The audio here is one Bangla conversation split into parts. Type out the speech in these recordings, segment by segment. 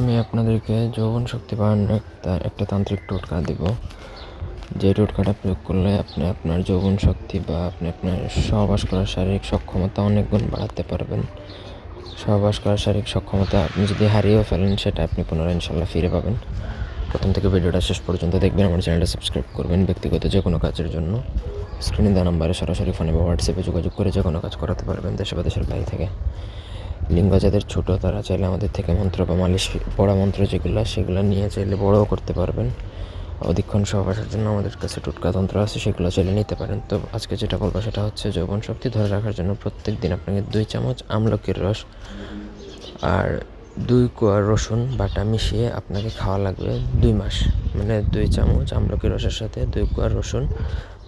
আমি আপনাদেরকে যৌবন শক্তি বাড়ানোর একটা একটা তান্ত্রিক টোটকা দেব। যে টোটকাটা প্রয়োগ করলে আপনি আপনার যৌবন শক্তি বা আপনি আপনার সহবাস করার শারীরিক সক্ষমতা অনেক গুণ বাড়াতে পারবেন। সহবাস করার শারীরিক সক্ষমতা আপনি যদি হারিয়েও ফেলেন, সেটা আপনি পুনরায় ইনশাল্লাহ ফিরে পাবেন। প্রথম থেকে ভিডিওটা শেষ পর্যন্ত দেখবেন, আমার চ্যানেলটা সাবস্ক্রাইব করবেন ব্যক্তিগত যে কোনো কাজের জন্য। স্ক্রিনে দেওয়া নাম্বারে সরাসরি ফোনে বা হোয়াটসঅ্যাপে যোগাযোগ করে যে কোনো কাজ করাতে পারবেন দেশে বা দেশের বাইরে থেকে। লিঙ্গ যাদের ছোটো, তারা চাইলে আমাদের থেকে মন্ত্র বা মালিশ, পড়া মন্ত্র যেগুলো, সেগুলো নিয়ে চাইলে বড়ও করতে পারবেন। অধিকক্ষণ সহবাসের জন্য আমাদের কাছে টুটকা তন্ত্র আছে, সেগুলো চাইলে নিতে পারেন। তো আজকে যেটা বলব সেটা হচ্ছে যৌবন শক্তি ধরে রাখার জন্য প্রত্যেক দিন আপনাকে দুই চামচ আমলকির রস আর দুই কোয়া রসুন বাটা মিশিয়ে আপনাকে খাওয়া লাগবে দুই মাস। মানে দুই চামচ আমলকি রসের সাথে দুই কোয়া রসুন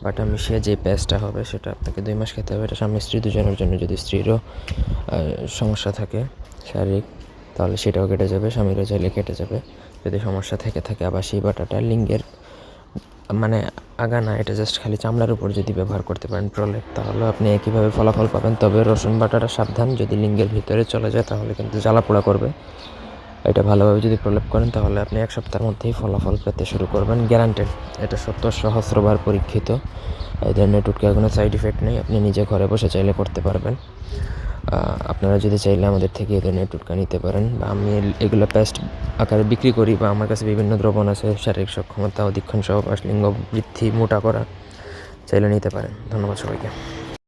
বাটা মিশিয়ে যে পেস্টটা হবে সেটা আপনাকে দুই মাস খেতে হবে। এটা স্বামী স্ত্রী দুজনের জন্য যদি স্ত্রীরও সমস্যা থাকে শারীরিক, তাহলে সেটাও কেটে যাবে, স্বামীরও চাইলে কেটে যাবে। যদি সমস্যা থেকে থাকে আবার সেই বাটাটা লিঙ্গের মানে আগা না, এটা জাস্ট খালি চামড়ার উপর যদি ব্যবহার করতে পারেন প্রলেপ, তাহলে আপনি একইভাবে ফলাফল পাবেন। তবে রসুন বাটাটা সাবধান, যদি লিঙ্গের ভিতরে চলে যায় তাহলে কিন্তু জ্বালা পোড়া করবে। এটা ভালোভাবে যদি প্রলেপ করেন, তাহলে আপনি এক সপ্তাহের মধ্যেই ফলাফল পেতে শুরু করবেন গ্যারান্টেড এটা সত্য সহস্রবার পরীক্ষিত। এই ধরনের টুটকা কোনো সাইড ইফেক্ট নেই, আপনি নিজে ঘরে বসে চাইলে করতে পারবেন। আপনারা যদি চাইলে আমাদের থেকে এ ধরনের টুটকা নিতে পারেন বা আমি এগুলো পেস্ট আকারে বিক্রি করি বা আমার কাছে বিভিন্ন দ্রবণ আছে, শারীরিক সক্ষমতা অধিক্ষণ সহ লিঙ্গ বৃদ্ধি মোটা করা, চাইলে নিতে পারেন। ধন্যবাদ সবাইকে।